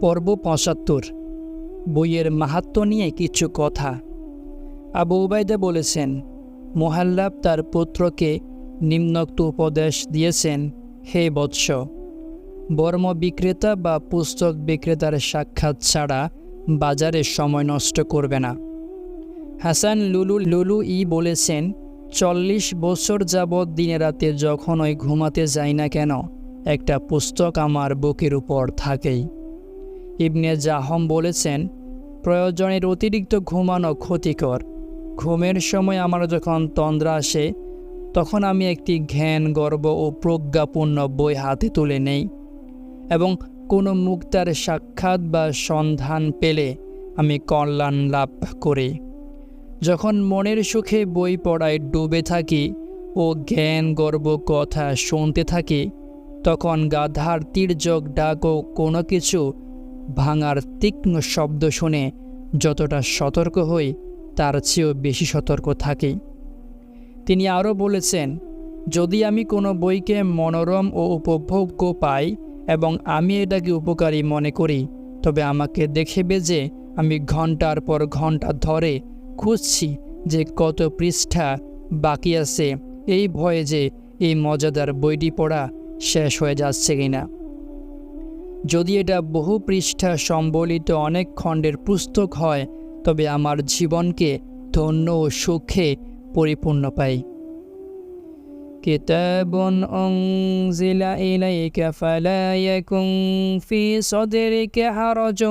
পর্ব পঁচাত্তর, বইয়ের মাহাত্ম নিয়ে কিছু কথা। আবু উবাইদা বলেছেন, মোহাল্লাব তার পুত্রকে নিম্নোক্ত উপদেশ দিয়েছেন, হে বৎস। বর্ম বিক্রেতা বা পুস্তক বিক্রেতার সাক্ষাৎ ছাড়া বাজারে সময় নষ্ট করবে না। হাসান লুলু লুলু ই বলেছেন, চল্লিশ বছর যাবৎ দিনে রাতে যখন ওই ঘুমাতে যাই না কেন একটা পুস্তক আমার বুকের উপর থাকেই। ইবনে জাহম বলেছেন, প্রয়োজনের অতিরিক্ত ঘুমানো ক্ষতিকর। ঘুমের সময় আমার যখন তন্দ্রা আসে, তখন আমি একটি জ্ঞান গর্ব ও প্রজ্ঞাপূর্ণ বই হাতে তুলে নেই এবং কোনো মুক্তার সাক্ষাৎ বা সন্ধান পেলে আমি কল্যাণ লাভ করি। যখন মনের সুখে বই পড়ায় ডুবে থাকি ও জ্ঞান গর্ব, কথা শুনতে থাকি তখন গাধার তীর্যক ডাক ও কোনো কিছু ভাঙার তীক্ষ্ণ শব্দ শুনে যতটা সতর্ক হই, তার চেয়েও বেশি সতর্ক থাকি। তিনি আরও বলেছেন, যদি আমি কোনো বইকে মনোরম ও উপভোগ্য পাই এবং আমি এটাকে উপকারী মনে করি, তবে আমাকে দেখেবে যে আমি ঘণ্টার পর ঘণ্টা ধরে খুঁজছি যে কত পৃষ্ঠা বাকি আছে, এই ভয়ে যে এই মজাদার বইটি পড়া শেষ হয়ে যাচ্ছে কিনা যদি এটা বহু পৃষ্ঠা সম্বলিত অনেক খণ্ডের পুস্তক হয় তবে আমার জীবনকে ধন্য ও সুখে পরিপূর্ণ পাই كتاب أنزل إليك فلا يكن في صدرك حرج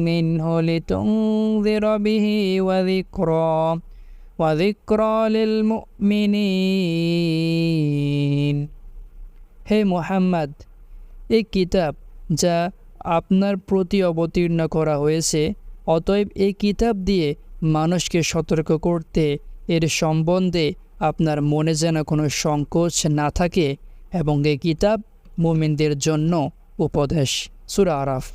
منه لتنذر به وذكرى وذكرى للمؤمنين হে মোহাম্মদ এই কিতাব যা আপনার প্রতি অবতীর্ণ করা হয়েছে, অতএব এই কিতাব দিয়ে মানুষকে সতর্ক করতে, এর সম্বন্ধে আপনার মনে যেন কোনো সংকোচ না থাকে এবং এই কিতাব মুমিনদের জন্য উপদেশ। সুরা আরাফ।